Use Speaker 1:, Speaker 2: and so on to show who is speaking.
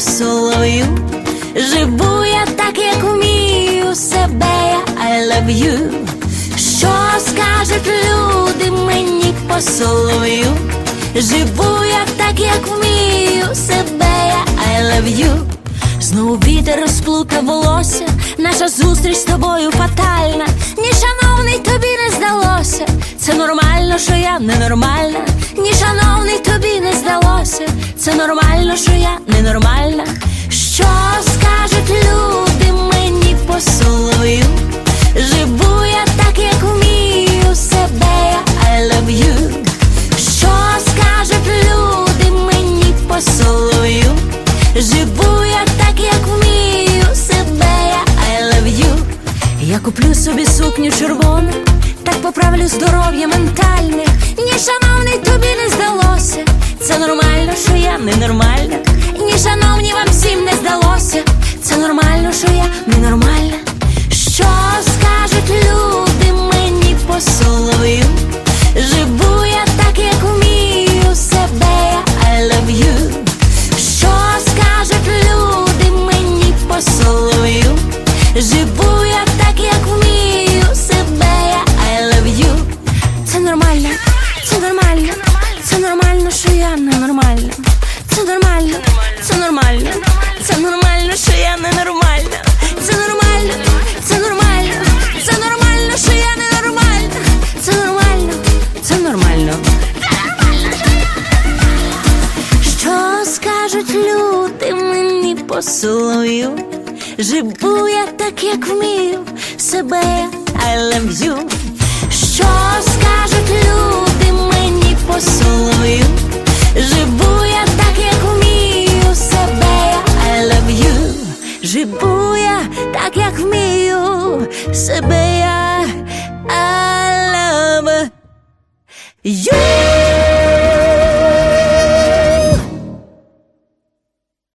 Speaker 1: солов'ю. Живу я так, як вмію себе, я I love you. Що скажуть люди мені по? Живу я так, як вмію себе, я I love you. Знову вітер розплутав волосся, наша зустріч з тобою фатальна. Ні, шановний, тобі не здалося. Це нормально, що я ненормальна. Ні, шановний, тобі не здалося. Це нормально, що я ненормальна. Живу я так, як вмію себе, я I. Я куплю собі сукню червону, так поправлю здоров'я ментальне. Ні, шановний, тобі не здалося. Це нормально, що я ненормальна. Це нормально, що я ненормальна. Це нормально, це нормально, це нормально, що я ненормальна. Це нормально, це нормально, це нормально, що я ненормальна. Це нормально, це нормально. Що скажуть люди мені по солов'ю? Живу я так, як вмію себе, I love you. Живу я так, як вмію себе, я I love you.